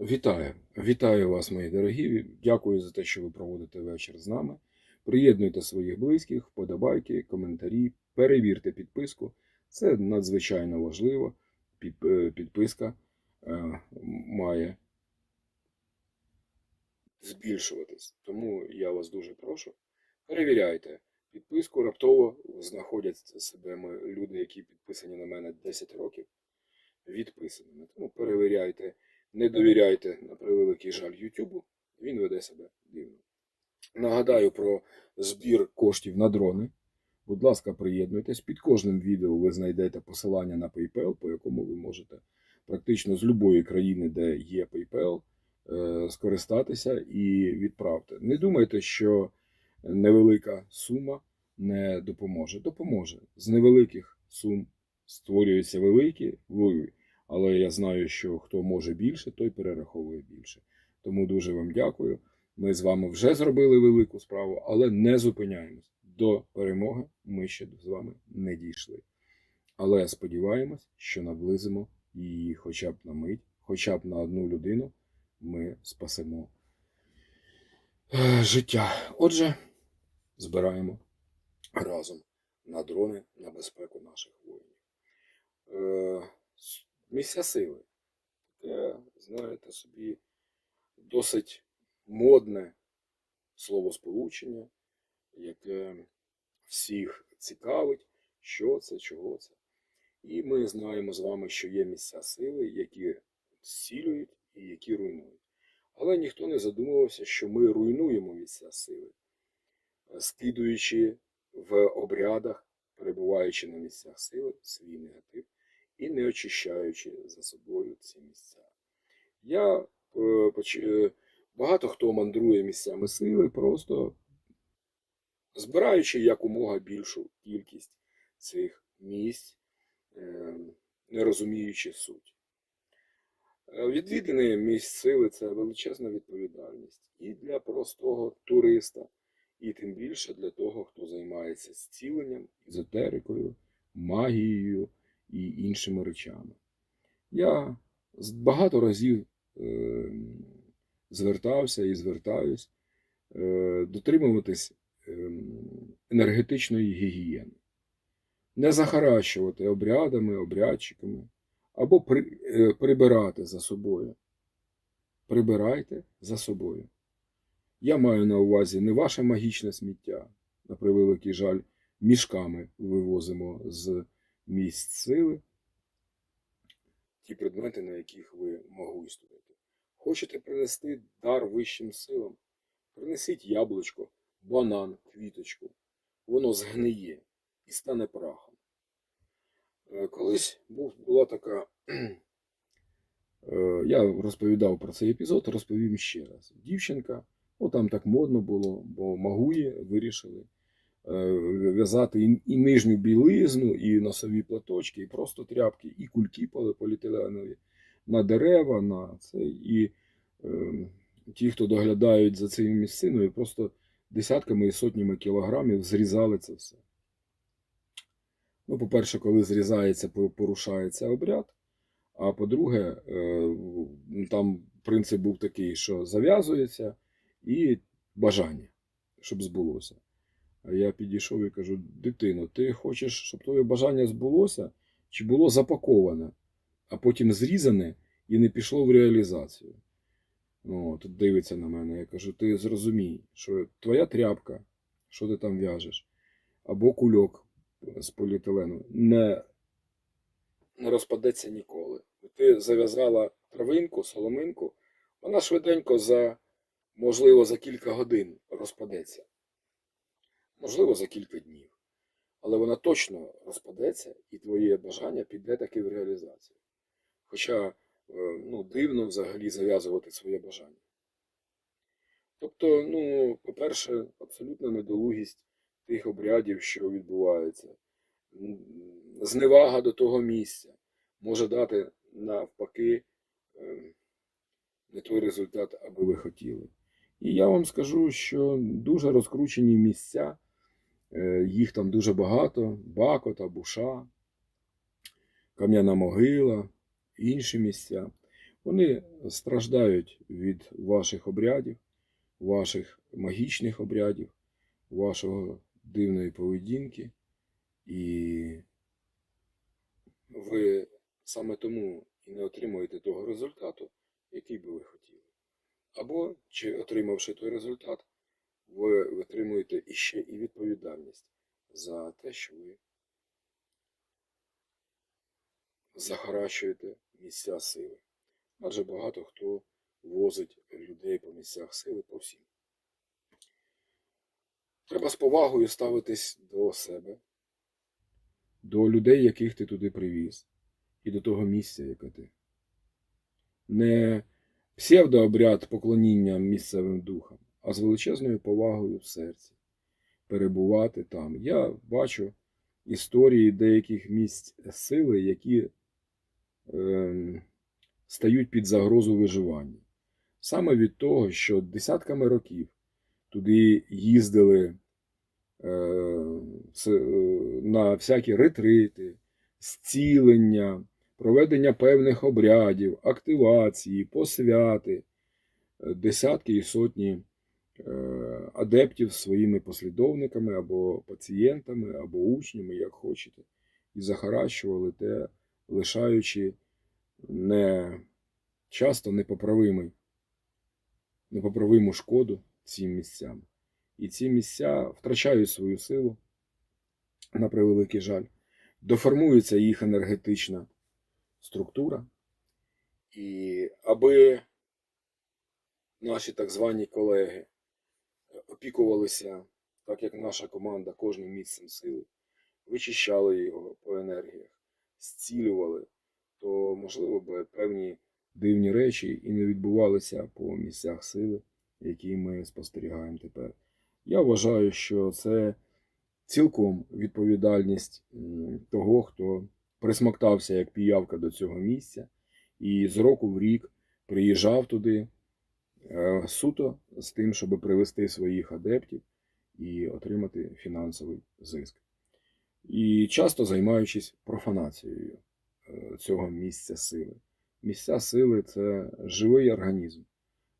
Вітаю, вітаю вас, мої дорогі. Дякую за те, що ви проводите вечір з нами. Приєднуйте своїх близьких, вподобайки, коментарі, перевірте підписку. Це надзвичайно важливо. Е, Підписка е, має збільшуватись. Тому я вас дуже прошу. Перевіряйте підписку. Раптово знаходять себе люди, які підписані на мене 10 років, відписаними. Тому перевіряйте. Не довіряйте, на превеликий жаль, Ютубу, він веде себе дивно. Нагадаю про збір коштів на дрони. Будь ласка, приєднуйтесь. Під кожним відео ви знайдете посилання на PayPal, по якому ви можете практично з будь-якої країни, де є PayPal, е, скористатися і відправте. Не думайте, що невелика сума не допоможе. Допоможе. З невеликих сум створюються великі. Але я знаю, що хто може більше, той перераховує більше. Тому дуже вам дякую. Ми з вами вже зробили велику справу, але не зупиняємось. До перемоги ми ще з вами не дійшли. Але сподіваємось, що наблизимо її хоча б на мить, хоча б на одну людину ми спасемо е, життя. Отже, збираємо разом на дрони на безпеку наших воїнів. Місця сили. Таке, знаєте, собі досить модне словосполучення, яке всіх цікавить, що це, чого це. І ми знаємо з вами, що є місця сили, які зцілюють і які руйнують. Але ніхто не задумувався, що ми руйнуємо місця сили, скидуючи в обрядах, перебуваючи на місцях сили, свій негатив і не очищаючи за собою ці місця. Я е, е, багато хто мандрує місцями сили, просто збираючи якомога більшу кількість цих місць, е, не розуміючи суть. Е, Відвідини місць сили це величезна відповідальність і для простого туриста, і тим більше для того, хто займається зціленням, езотерикою, магією і іншими речами. Я багато разів е, звертався і звертаюсь е, дотримуватись е, енергетичної гігієни, не захаращувати обрядами, обрядчиками, або при, прибирати за собою. Прибирайте за собою. Я маю на увазі не ваше магічне сміття, на превеликий жаль, мішками вивозимо з місць сили ті предмети, на яких ви могуйствуєте. Хочете принести дар вищим силам? Принесіть яблучко, банан, квіточку. Воно згниє і стане прахом. Е, Колись була така. е, Я розповідав про цей епізод, розповім ще раз. Дівчинка, ну там так модно було, бо магуї вирішили в'язати і, і нижню білизну, і носові платочки, і просто тряпки, і кульки поліетиленові на дерева, на це. І е, ті, хто доглядають за цією місциною, просто десятками і сотнями кілограмів зрізали це все. Ну, по-перше, коли зрізається, порушається обряд. А по-друге, е, там принцип був такий, що зав'язується і бажання, щоб збулося. Я підійшов і кажу: дитино, ти хочеш, щоб твоє бажання збулося, чи було запаковане, а потім зрізане і не пішло в реалізацію? Ну, тут дивиться на мене. Я кажу: ти зрозумій, що твоя тряпка, що ти там в'яжеш, або кульок з поліетилену, не, не розпадеться ніколи. Ти зав'язала травинку, соломинку, вона швиденько за, можливо, за кілька годин розпадеться. Можливо, за кілька днів. Але вона точно розпадеться, і твоє бажання піде таки в реалізацію. Хоча е, ну, дивно взагалі зав'язувати своє бажання. Тобто, ну, по-перше, абсолютна недолугість тих обрядів, що відбуваються. Зневага до того місця може дати навпаки е, не той результат, аби ви хотіли. І я вам скажу, що дуже розкручені місця, їх там дуже багато: Бакота, Буша, Кам'яна могила, інші місця. Вони страждають від ваших обрядів, ваших магічних обрядів, вашого дивної поведінки, і ви саме тому і не отримуєте того результату, який би ви хотіли. Або, чи отримавши той результат, ви отримуєте іще і відповідальність за те, що ви захаращуєте місця сили. Адже багато хто возить людей по місцях сили по всім. Треба з повагою ставитись до себе, до людей, яких ти туди привіз, і до того місця, яке ти. Не псевдообряд поклоніння місцевим духам, а з величезною повагою в серці перебувати там. Я бачу історії деяких місць сили, які ем, стають під загрозу виживання. Саме від того, що десятками років туди їздили е, е, на всякі ретрити, зцілення, проведення певних обрядів, активації, посвяти, е, десятки і сотні е, адептів своїми послідовниками або пацієнтами, або учнями, як хочете, і захаращували те, лишаючи не часто непоправимий, непоправиму шкоду цим місцям. І ці місця втрачають свою силу, на превеликий жаль, доформується їх енергетична структура. І аби наші так звані колеги опікувалися, так як наша команда, кожним місцем сили, вичищали його по енергіях, зцілювали, то можливо би певні дивні речі і не відбувалися по місцях сили, які ми спостерігаємо тепер. Я вважаю, що це цілком відповідальність того, хто присмоктався як піявка до цього місця, і з року в рік приїжджав туди суто з тим, щоб привести своїх адептів і отримати фінансовий зиск. І часто займаючись профанацією е, цього місця сили. Місця сили це живий організм,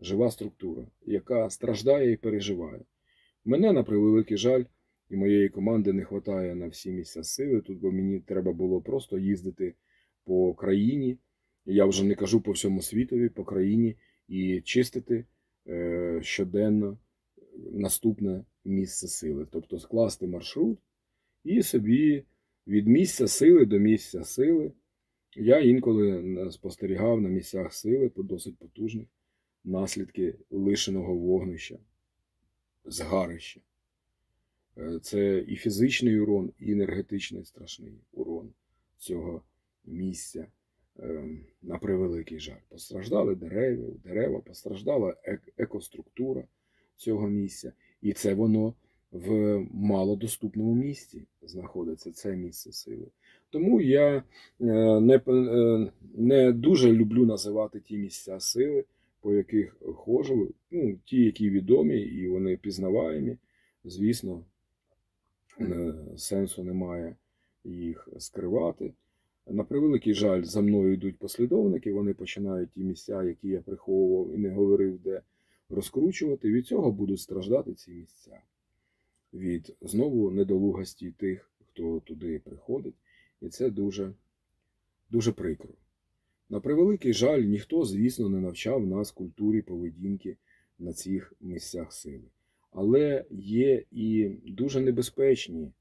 жива структура, яка страждає і переживає. Мене, на превеликий жаль, і моєї команди не вистачає на всі місця сили. Тут бо мені треба було просто їздити по країні. Я вже не кажу по всьому світові, по країні і чистити е, щоденно наступне місце сили. Тобто скласти маршрут і собі від місця сили до місця сили. Я інколи на- спостерігав на місцях сили досить потужних наслідки лишеного вогнища, згарища. Е, Це і фізичний урон, і енергетичний страшний урон цього місця. Ем, На превеликий жаль. Постраждали дерева, дерева, постраждала екоструктура цього місця. І це воно в малодоступному місці знаходиться, це місце сили. Тому я е, не, е, не дуже люблю називати ті місця сили, по яких ходжу. Ну, ті, які відомі і вони пізнаваємі. Звісно, е, сенсу немає їх скривати. На превеликий жаль, за мною йдуть послідовники, вони починають ті місця, які я приховував і не говорив, де розкручувати. Від цього будуть страждати ці місця. Від знову недолугості тих, хто туди приходить. І це дуже, дуже прикро. На превеликий жаль, ніхто, звісно, не навчав нас культурі поведінки на цих місцях сили. Але є і дуже небезпечні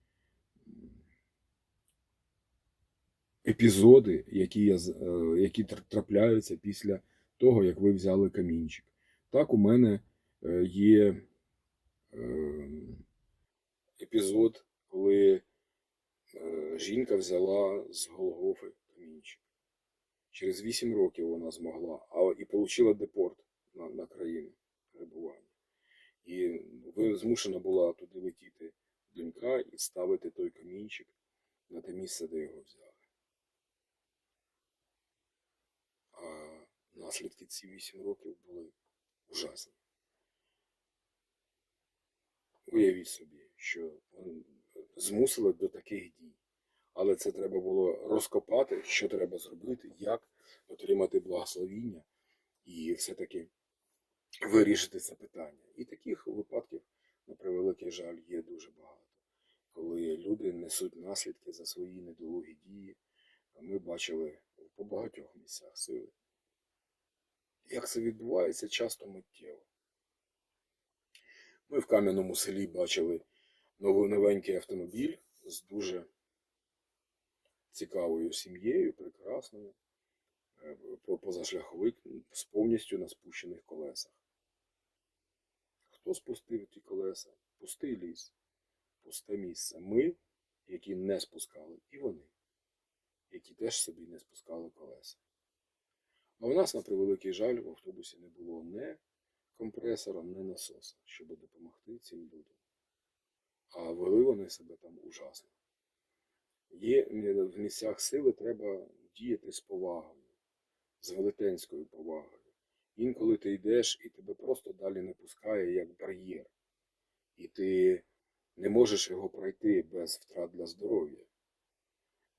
епізоди, які, я, е, які трапляються після того, як ви взяли камінчик. Так, у мене е, є е, епізод, коли жінка взяла з Голгофи камінчик. Через 8 років вона змогла, а і отримала депорт на, на країну перебування. І змушена була туди летіти донька і ставити той камінчик на те місце, де його взяли. А наслідки ці 8 років були ужасні. Уявіть собі, що змусили до таких дій. Але це треба було розкопати, що треба зробити, як отримати благословіння і все-таки вирішити це питання. І таких випадків, на превеликий жаль, є дуже багато. Коли люди несуть наслідки за свої недолугі дії, ми бачили по багатьох місцях сили. Як це відбувається часто миттєво. Ми в Кам'яному селі бачили новенький автомобіль з дуже цікавою сім'єю, прекрасною, е, позашляховик з повністю на спущених колесах. Хто спустив ті колеса? Пустий ліс, пусте місце. Ми, які не спускали, і вони, які теж собі не спускали колеса. А у нас, на превеликий жаль, в автобусі не було не компресора, не насоса, щоб допомогти цим людям. А вели вони себе там ужасно. Є в місцях сили треба діяти з повагою, з велетенською повагою. Інколи ти йдеш і тебе просто далі не пускає як бар'єр. І ти не можеш його пройти без втрат для здоров'я.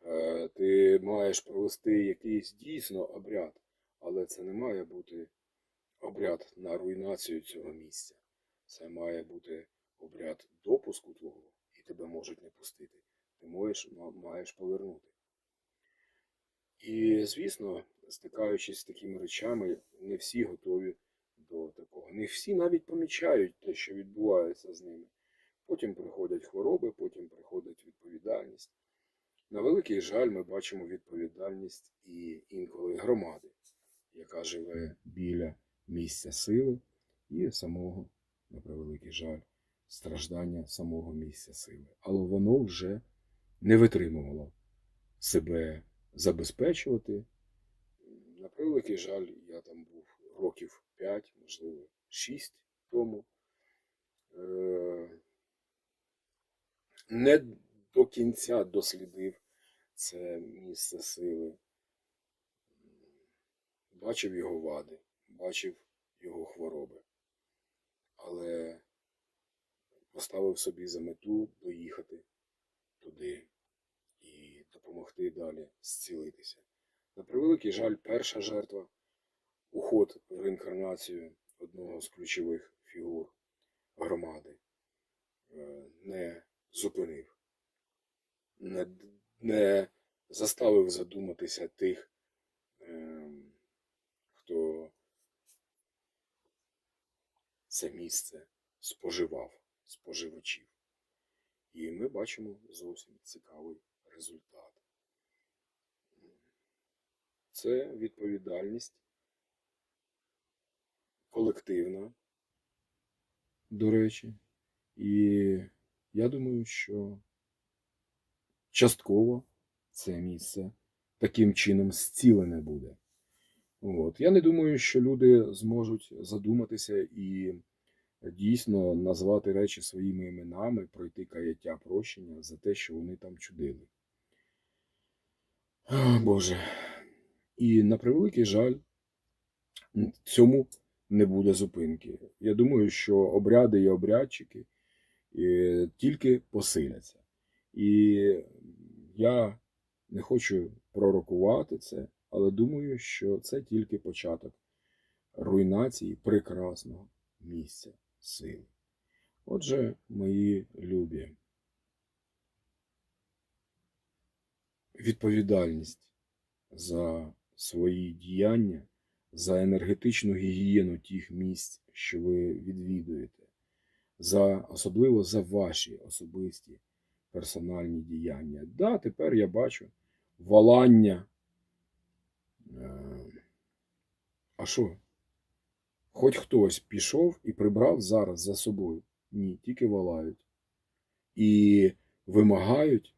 Е, Ти маєш провести якийсь дійсно обряд, але це не має бути обряд на руйнацію цього місця. Це має бути обряд допуску твого, і тебе можуть не пустити. Ти можеш, маєш повернути. І, звісно, стикаючись з такими речами, не всі готові до такого. Не всі навіть помічають те, що відбувається з ними. Потім приходять хвороби, потім приходить відповідальність. На великий жаль, ми бачимо відповідальність і інколи громади, яка живе біля місця сили і самого, на превеликий жаль, страждання самого місця сили. Але воно вже не витримувало себе забезпечувати. На превеликий жаль, я там був років 5, можливо, 6 тому. Е, Не до кінця дослідив це місце сили. Бачив його вади, бачив його хвороби. Але поставив собі за мету доїхати туди і допомогти далі зцілитися. На превеликий жаль, перша жертва, уход в реінкарнацію одного з ключових фігур громади, е, не зупинив, не, не заставив задуматися тих, ем, хто це місце споживав, споживачів. І ми бачимо зовсім цікавий результат. Це відповідальність колективна, до речі. І я думаю, що частково це місце таким чином зцілене буде. От. Я не думаю, що люди зможуть задуматися і дійсно назвати речі своїми іменами, пройти каяття прощення за те, що вони там чудили. О, Боже. І на превеликий жаль, цьому не буде зупинки. Я думаю, що обряди і обрядчики е, тільки посиляться. І я не хочу пророкувати це, але думаю, що це тільки початок руйнації прекрасного місця сили. Отже, мої любі, відповідальність за свої діяння, за енергетичну гігієну тих місць, що ви відвідуєте, за, особливо за ваші особисті персональні діяння. Да, тепер я бачу валання. Е, А що? Хоч хтось пішов і прибрав зараз за собою. Ні, тільки валають. І вимагають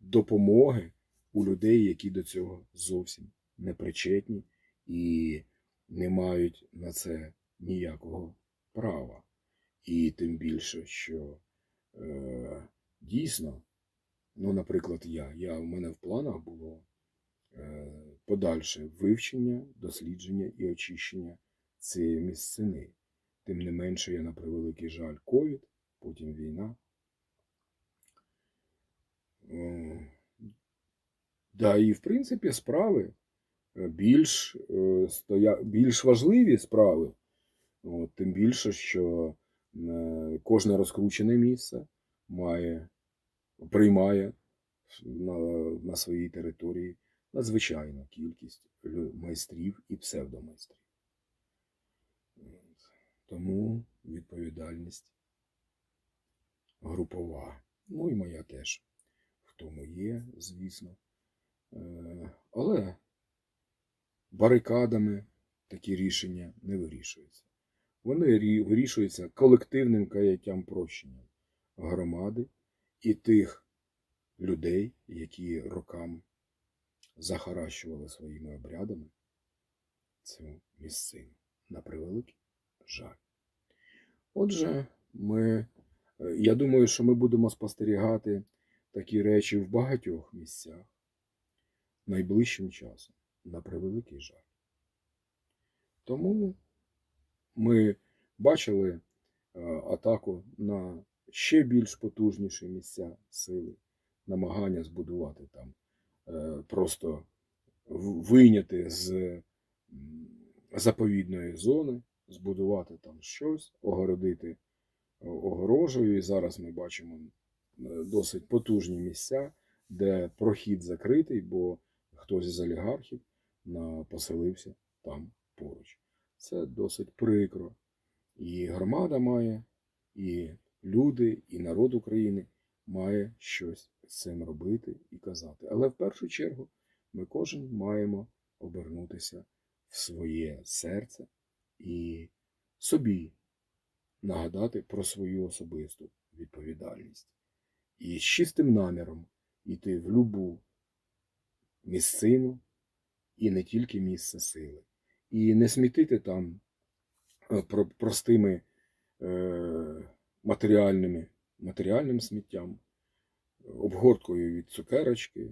допомоги у людей, які до цього зовсім не причетні і не мають на це ніякого права. І тим більше, що е, дійсно, ну, наприклад, я, я, у мене в планах було е, подальше вивчення, дослідження і очищення цієї місцини. Тим не менше, я на превеликий жаль ковід, потім війна. О, Да, і в принципі справи е, більш, е, стоя... більш важливі справи. От, тим більше, що е, кожне розкручене місце має, приймає на, на своїй території надзвичайну кількість майстрів і псевдомайстрів. Тому відповідальність групова. Ну і моя теж в тому є, звісно. Е, Але барикадами такі рішення не вирішуються. Вони вирішуються колективним каяттям прощенням громади і тих людей, які роками захаращували своїми обрядами цю місцину. На превеликий жаль. Отже, ми, е, я думаю, що ми будемо спостерігати такі речі в багатьох місцях найближчим часом. На превеликий жаль. Тому ми бачили е, атаку на ще більш потужніші місця сили, намагання збудувати там, е, просто вийняти з заповідної зони, збудувати там щось, огородити огорожею. І зараз ми бачимо е, досить потужні місця, де прохід закритий, бо хтось із олігархів поселився там поруч. Це досить прикро. І громада має, і люди, і народ України має щось з цим робити і казати. Але в першу чергу ми кожен маємо обернутися в своє серце і собі нагадати про свою особисту відповідальність. І з чистим наміром йти в любу місцину і не тільки місце сили. І не смітити там е, простими е, матеріальними, матеріальним сміттям, обгорткою від цукерочки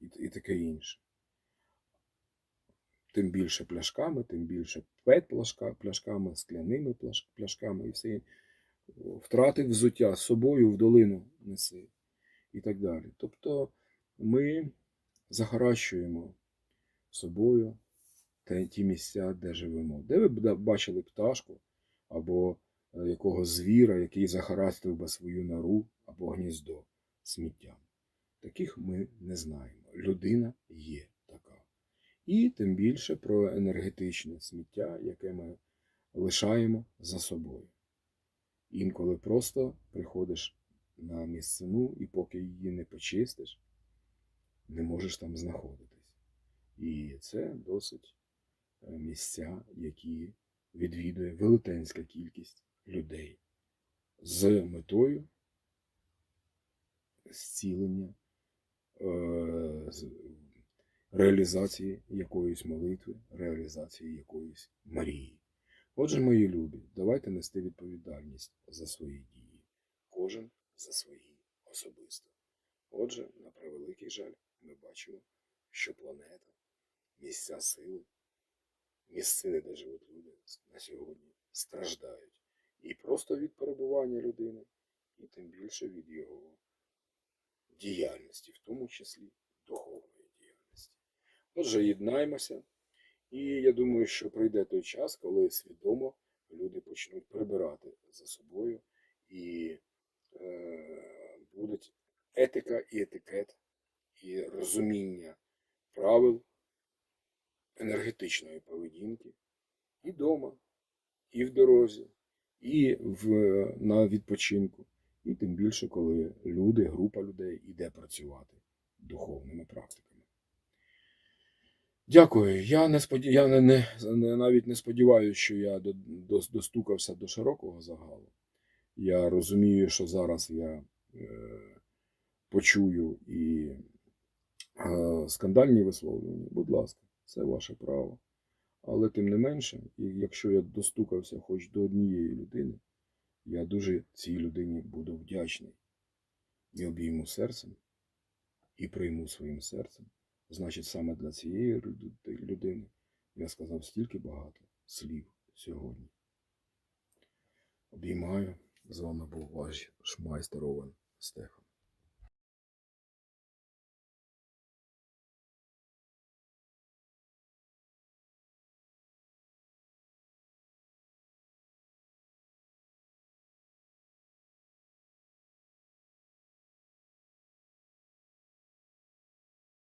і, і таке інше. Тим більше пляшками, тим більше пет пляшками, скляними пляшками і все. інше. Втратив взуття з собою в долину неси і так далі. Тобто ми захаращуємо собою ті місця, де живемо. Де ви б бачили пташку або якого звіра, який захарастив би свою нору або гніздо сміттям? Таких ми не знаємо. Людина є така. І тим більше про енергетичне сміття, яке ми лишаємо за собою. Інколи просто приходиш на місцину, і поки її не почистиш, не можеш там знаходитись. І це досить е, місця, які відвідує велетенська кількість людей з метою зцілення, е, реалізації якоїсь молитви, реалізації якоїсь мрії. Отже, мої любі, давайте нести відповідальність за свої дії. Кожен за свої особисто. Отже, на превеликий жаль, ми бачимо, що планета, місця сили, місцини, де живуть люди, на сьогодні страждають. І просто від перебування людини, і тим більше від його діяльності, в тому числі духовної діяльності. Отже, єднаймося. І я думаю, що прийде той час, коли свідомо люди почнуть прибирати за собою і е, будуть етика і етикет, і розуміння правил енергетичної поведінки і вдома, і в дорозі, і в, на відпочинку, і тим більше, коли люди, група людей іде працювати духовними практиками. Дякую. Я не споді... я не, не, навіть не сподіваюся, що я до, до, достукався до широкого загалу. Я розумію, що зараз я е, почую і е, скандальні висловлювання. Будь ласка, це ваше право. Але тим не менше, і якщо я достукався хоч до однієї людини, я дуже цій людині буду вдячний. І обійму серцем, і прийму своїм серцем. Значить, саме для цієї людини я сказав стільки багато слів сьогодні. Обіймаю. З вами був ваш шмайстер Овен Стефан.